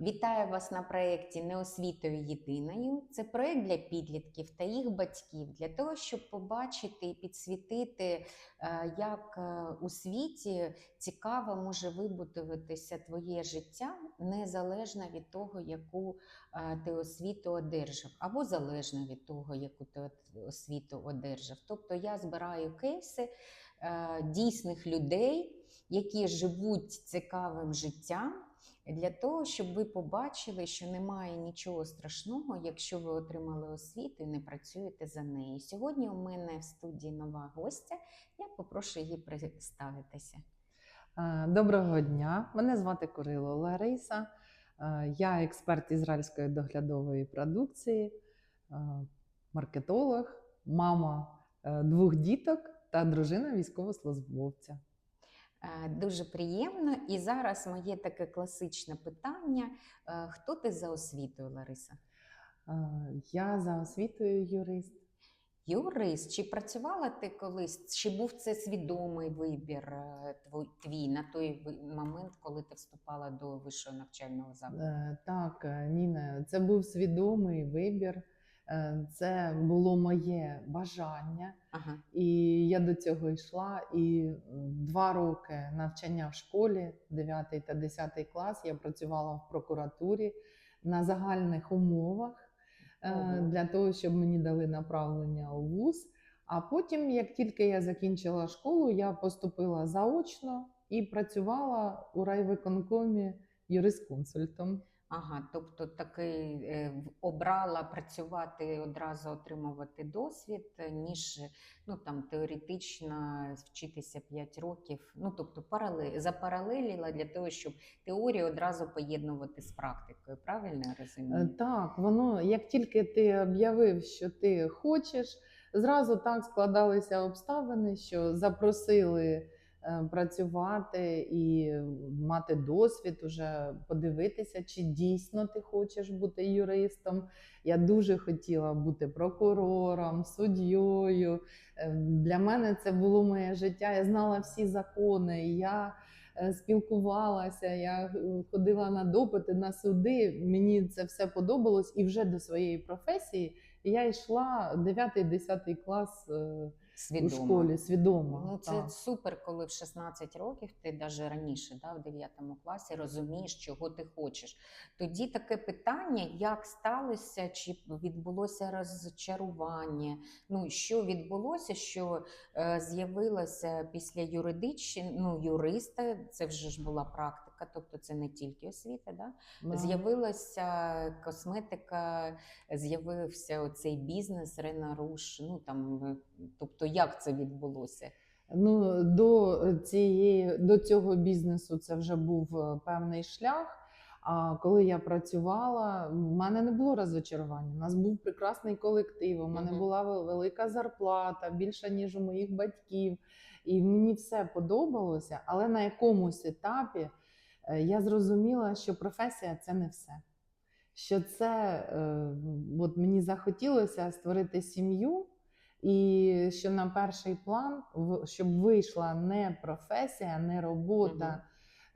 Вітаю вас на проєкті Неосвітою єдиною. Це проєкт для підлітків та їх батьків для того, щоб побачити і підсвітити, е, як е, у світі цікаво може вибудуватися твоє життя незалежно від того, яку е, ти освіту одержав, або залежно від того, яку ти освіту одержав. Тобто я збираю кейси дійсних людей, які живуть цікавим життям для того, щоб ви побачили, що немає нічого страшного, якщо ви отримали освіту і не працюєте за нею. Сьогодні у мене в студії нова гостя. Я попрошу її представитися. Е, Доброго дня. Мене звати Курило Лариса. Е, Я експерт ізраїльської доглядової продукції, е, маркетолог, мама двох діток та дружина військовослужбовця. Е, Дуже приємно. І зараз моє таке класичне питання: Е, хто ти за освітою, Лариса? Е, Я за освітою юрист. Юрист, чи працювала ти колись, чи був це свідомий вибір твій на той момент, коли ти вступала до вищого навчального закладу? Так, Ніна, це був свідомий вибір. Е, Це було моє бажання. Ага. І я до цього йшла. І два роки навчання в школі, 9 та 10 клас, я працювала в прокуратурі на загальних умовах е, Ого. для того, щоб мені дали направлення у вуз. А потім, як тільки я закінчила школу, я поступила заочно і працювала у райвиконкомі юрисконсультом. Ага, тобто таки е, обрала працювати одразу отримувати досвід, е, ніж ну там теоретично вчитися 5 років. Ну тобто паралель запаралеліла для того, щоб теорію одразу поєднувати з практикою. Правильно я Е, розумію? Так, воно як тільки ти об'явив, що ти хочеш, зразу так складалися обставини, що запросили е, працювати і мати досвід, уже подивитися, чи дійсно ти хочеш бути юристом. Я дуже хотіла бути прокурором, суддєю. Е, Для мене це було моє життя. Я знала всі закони. Я е, спілкувалася, я е, ходила на допити, на суди. Мені це все подобалось, і вже до своєї професії я йшла 9-10 клас е, Свідомо. у школі свідомо. Ну, це так. супер, коли в 16 років ти навіть раніше, да, в 9 класі, розумієш, чого ти хочеш. Тоді таке питання, як сталося, чи відбулося розчарування? Ну, що відбулося, що е, з'явилося після юридичної, ну, юриста, це вже ж була практика, тобто це не тільки освіта, да? З'явилася косметика, з'явився оцей бізнес Ренаруш. Ну там, тобто, як це відбулося? Ну, до, цієї, до цього бізнесу це вже був е, певний шлях. А коли я працювала, в мене не було розочарування. У нас був прекрасний колектив, у мене була велика зарплата, більша, ніж у моїх батьків. І мені все подобалося, але на якомусь етапі я зрозуміла, що професія це не все. Що це е, от мені захотілося створити сім'ю, і що на перший план, щоб вийшла не професія, не робота,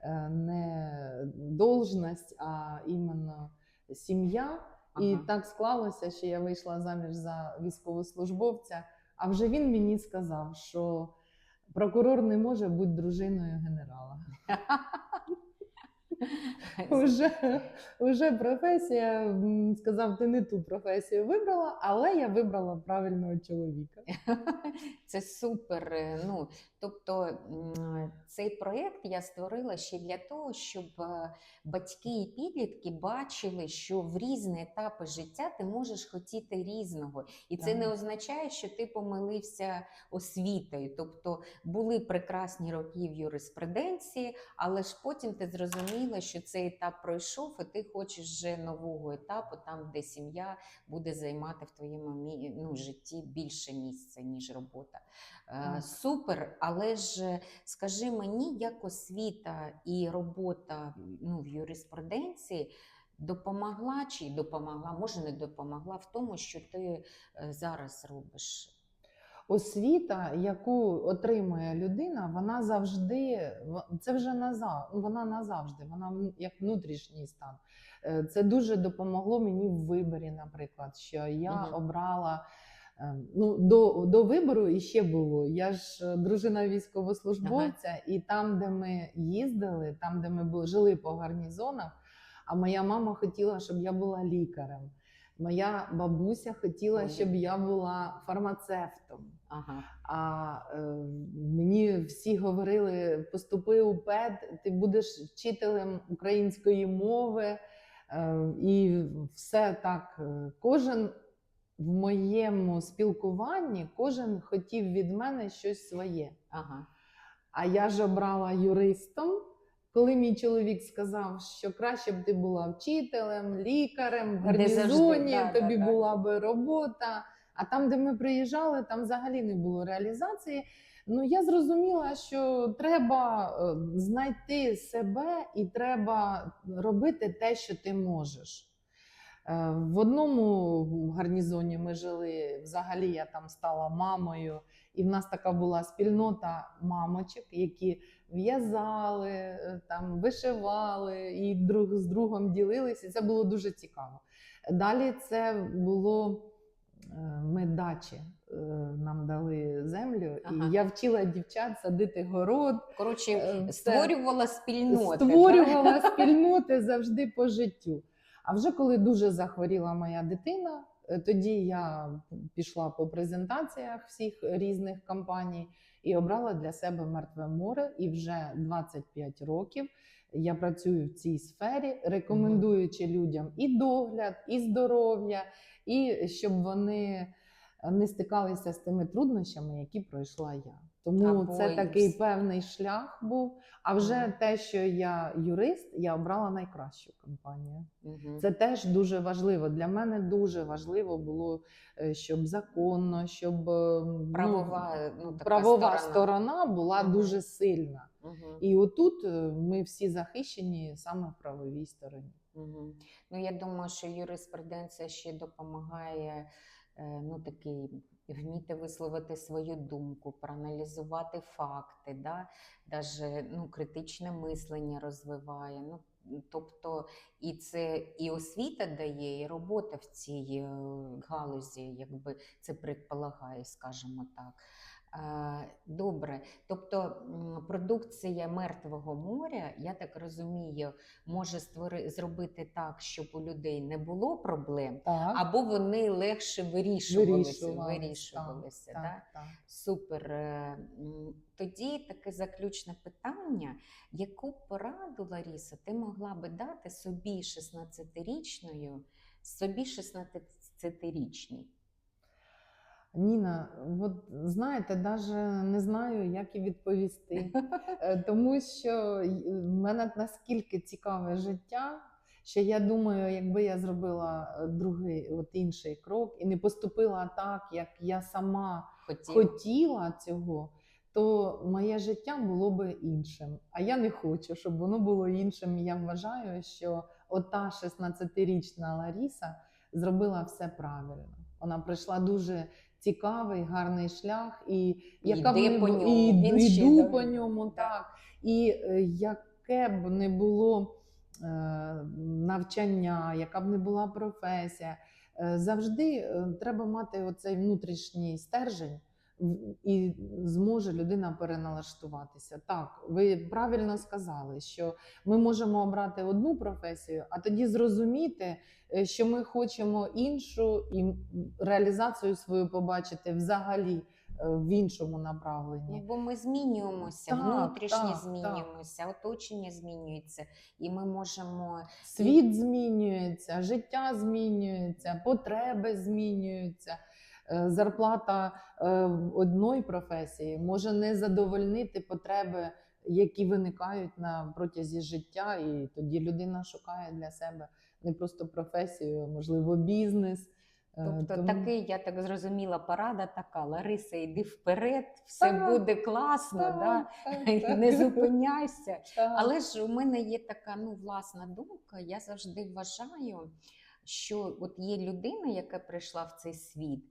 е, не должність, а іменно сім'я. І Ага. так склалося, що я вийшла заміж за військовослужбовця. А вже він мені сказав, що прокурор не може бути дружиною генерала. Уже, уже професія сказав, ти не ту професію вибрала, але я вибрала правильного чоловіка. Це супер. е, Ну, тобто цей проєкт я створила ще для того, щоб е, батьки і підлітки бачили, що в різні етапи життя ти можеш хотіти різного. І це Так. не означає, що ти помилився освітою. Тобто були прекрасні роки в юриспруденції, але ж потім ти зрозуміла, що цей етап пройшов, і ти хочеш вже нового етапу, там, де сім'я буде займати в твоєму ну, житті більше місця, ніж робота. Е, Так. Супер, але ж е, скажи мені, як освіта і робота ну, в юриспруденції допомогла чи допомогла, може не допомогла в тому, що ти е, зараз робиш. освіта, яку отримує людина, вона завжди це вже назав, вона назавжди, вона як внутрішній стан. Е, Це дуже допомогло мені в виборі, наприклад, що я Мгм. обрала. Е, Ну, до, до вибору іще було. Я ж е, дружина військовослужбовця, і там, де ми їздили, там, де ми були, жили по гарнізонах, а моя мама хотіла, щоб я була лікарем. Моя бабуся хотіла, щоб я була фармацевтом. Ага. А е, мені всі говорили: поступи у ПЕД, ти будеш вчителем української мови. Е, і все так. Кожен в моєму спілкуванні, кожен хотів від мене щось своє. Ага. А я ж обрала юристом. Коли мій чоловік сказав, що краще б ти була вчителем, лікарем, в завжди, гарнізоні, да, да, тобі да. була би робота. А там, де ми приїжджали, там взагалі не було реалізації. Ну я зрозуміла, що треба е, знайти себе і треба робити те, що ти можеш. Е, В одному гарнізоні ми жили. Взагалі я там стала мамою, і в нас така була спільнота мамочок, які в'язали, е, там вишивали і друг з другом ділилися. Це було дуже цікаво. Далі це було е, ми дачі. Нам дали землю, Ага. і я вчила дівчат садити город, Коротше, створювала спільноти. створювала спільноти завжди по життю. А вже коли дуже захворіла моя дитина, е, тоді я пішла по презентаціях всіх різних компаній і обрала для себе мертве море. І вже 25 років я працюю в цій сфері, рекомендуючи людям і догляд, і здоров'я, і щоб вони не стикалися з тими труднощами, які пройшла я. Тому Або це такий певний шлях був. А вже Ага. те, що я юрист, я обрала найкращу компанію. Мгм. Це теж дуже важливо. Для мене дуже важливо було, е, щоб законно, щоб е, ну, Правова, ну, така правова сторона. сторона була Мгм. дуже сильна. Мгм. І отут е, ми всі захищені саме в правовій стороні. Мгм. Ну, я думаю, що юриспруденція ще допомагає ну, такий, вміти висловити свою думку, проаналізувати факти, да? Даже, ну, критичне мислення розвиває. Ну, тобто, і це і освіта дає, і робота в цій е, галузі, якби це предполагає, скажімо так. Е, Добре, тобто продукція мертвого моря, я так розумію, може створи, зробити так, щоб у людей не було проблем, Так, або вони легше вирішувалися. Вирішувалися так, да? так. Супер. Е, Тоді таке заключне питання: яку пораду, Ларіса, ти могла би дати собі 16-річною, собі 16-річній? Ніна, от знаєте, навіть не знаю, як і відповісти. Е, Тому що в мене наскільки цікаве життя, що я думаю, якби я зробила е, другий, от інший крок і не поступила так, як я сама Хотів? хотіла цього, то моє життя було би іншим. А я не хочу, щоб воно було іншим. Я вважаю, що ота 16-річна Ларіса зробила все правильно. Вона пройшла дуже цікавий, гарний шлях, і яка б не по ньому, і, він іду по ньому, Так. І е, яке б не було е, навчання, яка б не була професія, е, завжди треба мати оцей внутрішній стержень. І зможе людина переналаштуватися. Так, ви правильно сказали, що ми можемо обрати одну професію, а тоді зрозуміти, е, що ми хочемо іншу і реалізацію свою побачити взагалі е, в іншому Ну, направленні. бо ми змінюємося, Так, внутрішньо так, змінюємося, оточення змінюється, і ми можемо Світ змінюється, життя змінюється, потреби змінюються. Е, Зарплата е, одної професії може не задовольнити потреби, які виникають на протязі життя, і тоді людина шукає для себе не просто професію, а можливо, бізнес. Е, Тобто тому- такий, я так зрозуміла, порада така: Лариса, йди вперед, все Так, буде класно, Так, да? так, так. не зупиняйся. Так. Але ж у мене є така ну, власна думка. Я завжди вважаю, що от є людина, яка прийшла в цей світ,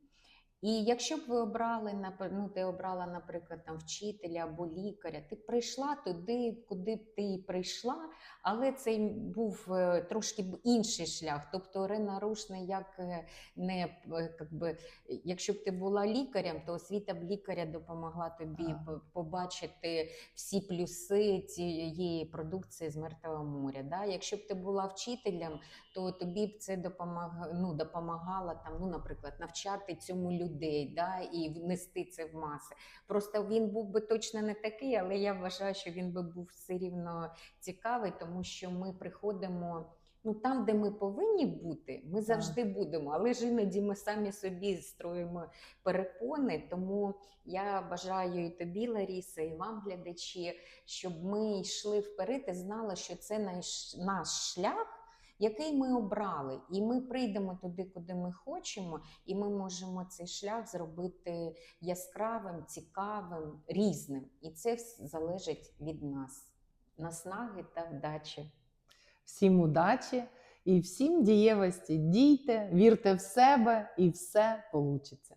І якщо б ви обрали ну, ти обрала, наприклад, там вчителя або лікаря, ти прийшла туди, куди б ти і прийшла, але це був е, трошки б інший шлях. Тобто Ірина Руш не як е, не е, как би, якщо б ти була лікарем, то освіта б лікаря допомогла тобі Так. побачити всі плюси цієї продукції з мертвого моря. Да? Якщо б ти була вчителем, то тобі б це допомаг... ну, допомагало там, ну, наприклад, навчати цьому людей да? і внести це в маси. Просто він був би точно не такий, але я вважаю, що він би був все рівно цікавий, тому що ми приходимо. Ну, там, де ми повинні бути, ми завжди будемо, але ж іноді ми самі собі строїмо перепони. Тому я бажаю і тобі, Ларіса, і вам, глядачі, щоб ми йшли вперед і знали, що це наш, наш шлях, який ми обрали, і ми прийдемо туди, куди ми хочемо, і ми можемо цей шлях зробити яскравим, цікавим, різним. І це залежить від нас. Наснаги та вдачі. Всім удачі і всім дієвості. Дійте, вірте в себе, і все получиться.